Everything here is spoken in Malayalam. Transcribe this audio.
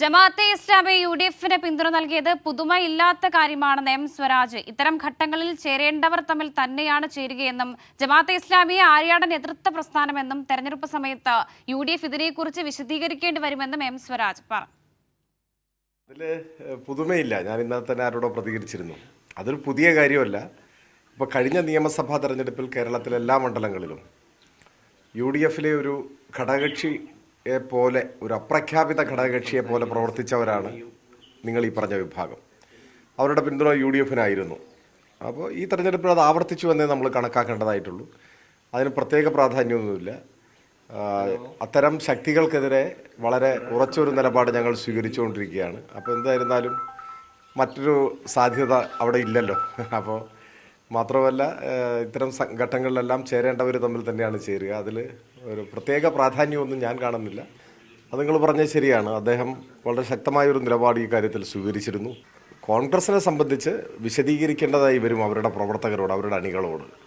ജമാഅത്തെ ഇസ്ലാമി യു ഡി എഫിന് പിന്തുണ നൽകിയത് പുതുമയില്ലാത്ത കാര്യമാണെന്ന് എം സ്വരാജ്. ഇത്തരം ഘട്ടങ്ങളിൽ ചേരേണ്ടവർ തമ്മിൽ തന്നെയാണ് ചേരുകയെന്നും ജമാഅത്തെ ഇസ്ലാമിയെ ആര്യാടൻ നേതൃത്വ പ്രസ്ഥാനമെന്നും തെരഞ്ഞെടുപ്പ് സമയത്ത് യു ഡി എഫ് ഇതിനെക്കുറിച്ച് വിശദീകരിക്കേണ്ടി വരുമെന്നും എം സ്വരാജ് പറഞ്ഞു. അതിൽ പുതുമയില്ല. ഞാൻ ഇന്നലെ തന്നെ ആരോടോ പ്രതികരിച്ചിരുന്നു. അതൊരു പുതിയ കാര്യമല്ല. ഇപ്പോൾ കഴിഞ്ഞ നിയമസഭാ തെരഞ്ഞെടുപ്പിൽ കേരളത്തിലെ എല്ലാ മണ്ഡലങ്ങളിലും യു ഡി എഫിലെ ഒരു ഘടകകക്ഷിയെ പോലെ ഒരു അപ്രഖ്യാപിത ഘടകകക്ഷിയെ പോലെ പ്രവർത്തിച്ചവരാണ് നിങ്ങൾ ഈ പറഞ്ഞ വിഭാഗം. അവരുടെ പിന്തുണ യു ഡി എഫിനായിരുന്നു അപ്പോൾ ഈ തെരഞ്ഞെടുപ്പിൽ അത് ആവർത്തിച്ചു എന്നേ നമ്മൾ കണക്കാക്കേണ്ടതായിട്ടുള്ളൂ. അതിന് പ്രത്യേക പ്രാധാന്യമൊന്നുമില്ല. അത്തരം ശക്തികൾക്കെതിരെ വളരെ ഉറച്ചൊരു നിലപാട് ഞങ്ങൾ സ്വീകരിച്ചുകൊണ്ടിരിക്കുകയാണ്. അപ്പോൾ എന്തായിരുന്നാലും മറ്റൊരു സാധ്യത അവിടെ ഇല്ലല്ലോ. അപ്പോൾ മാത്രമല്ല ഇത്തരം ഘട്ടങ്ങളിലെല്ലാം ചേരേണ്ടവർ തമ്മിൽ തന്നെയാണ് ചേരുക. അതിൽ ഒരു പ്രത്യേക പ്രാധാന്യമൊന്നും ഞാൻ കാണുന്നില്ല. അത് നിങ്ങൾ പറഞ്ഞത് ശരിയാണ്. അദ്ദേഹം വളരെ ശക്തമായ ഒരു നിലപാട് ഈ കാര്യത്തിൽ സ്വീകരിച്ചിരുന്നു. കോൺഗ്രസിനെ സംബന്ധിച്ച് വിശദീകരിക്കേണ്ടതായി വരും അവരുടെ പ്രവർത്തകരോട് അവരുടെ അണികളോട്.